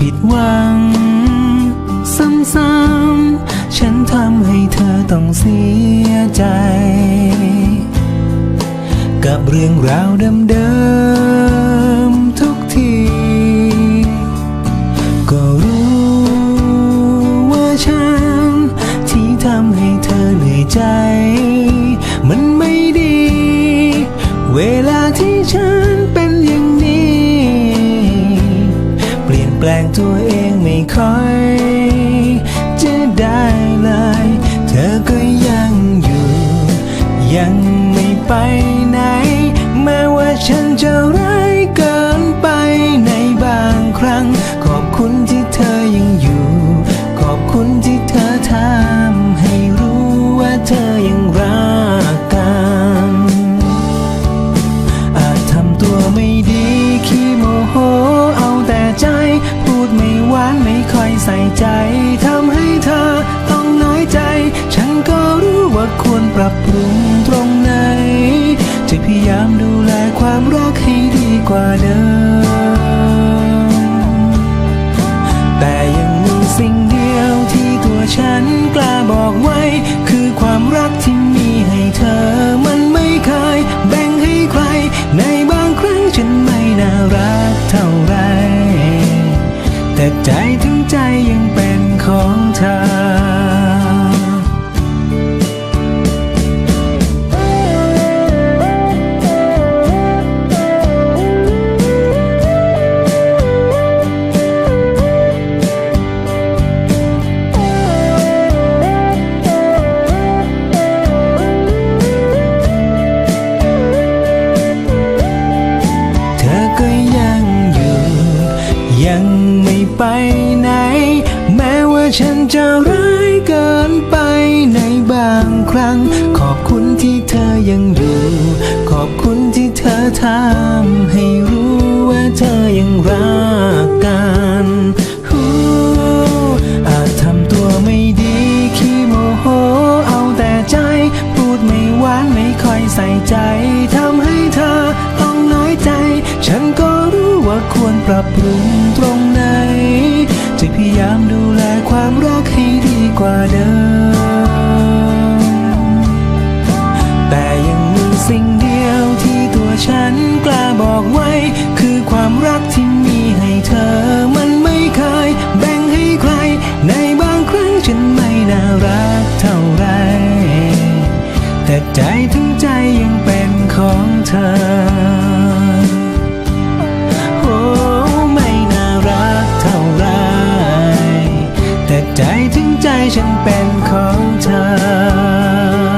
ผิดหวัง ซ้ำๆ ฉันทำให้เธอต้องเสียใจ กับเรื่องราวเดิม ครั้ง ขอบคุณที่เธอยังอยู่ ขอบคุณที่เธอทำให้รู้ว่าเธอยังรักกันฮู้อาจทำตัวไม่ดีขี้โมโห เอาแต่ใจ พูดไม่หวานไม่ค่อยใส่ใจทำให้เธอต้องน้อยใจ ฉันก็รู้ว่าควรปรับปรุงตรงไหน จะพยายามดูแลความรักให้ดีกว่าเดิม สิ่งเดียวที่ตัวฉันกล้าบอกไว้ คือความรักที่มีให้เธอ มันไม่เคยแบ่งให้ใคร ในบางครั้งฉันไม่น่ารักเท่าไร แต่ใจถึงใจยังเป็นของเธอโอ้ไม่น่ารักเท่าไรแต่ใจถึงใจฉันเป็นของเธอ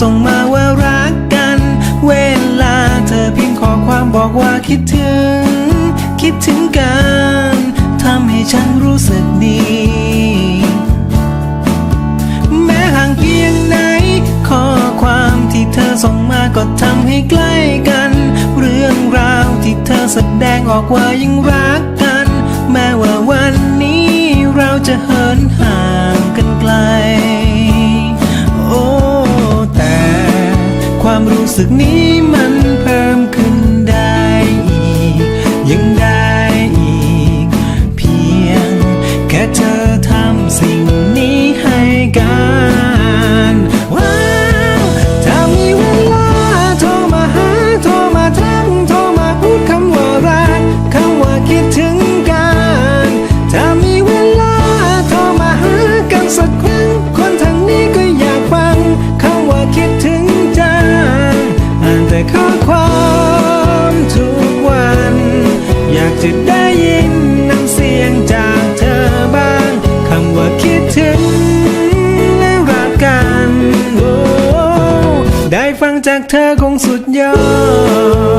ส่งมาว่ารักกัน เวลาเธอเพียงขอความบอกว่าคิดถึง คิดถึงกันทำให้ฉันรู้สึกดี แม้ห่างเพียงไหนข้อความที่เธอส่งมาก็ทำให้ใกล้กัน เรื่องราวที่เธอแสดงออกว่ายังรักกัน แม้ว่าวันนี้เราจะเหินห่าง สึกนี้ จากเธอคงสุดยอ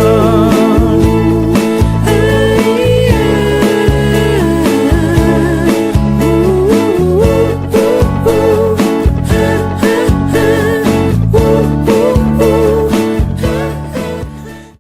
ด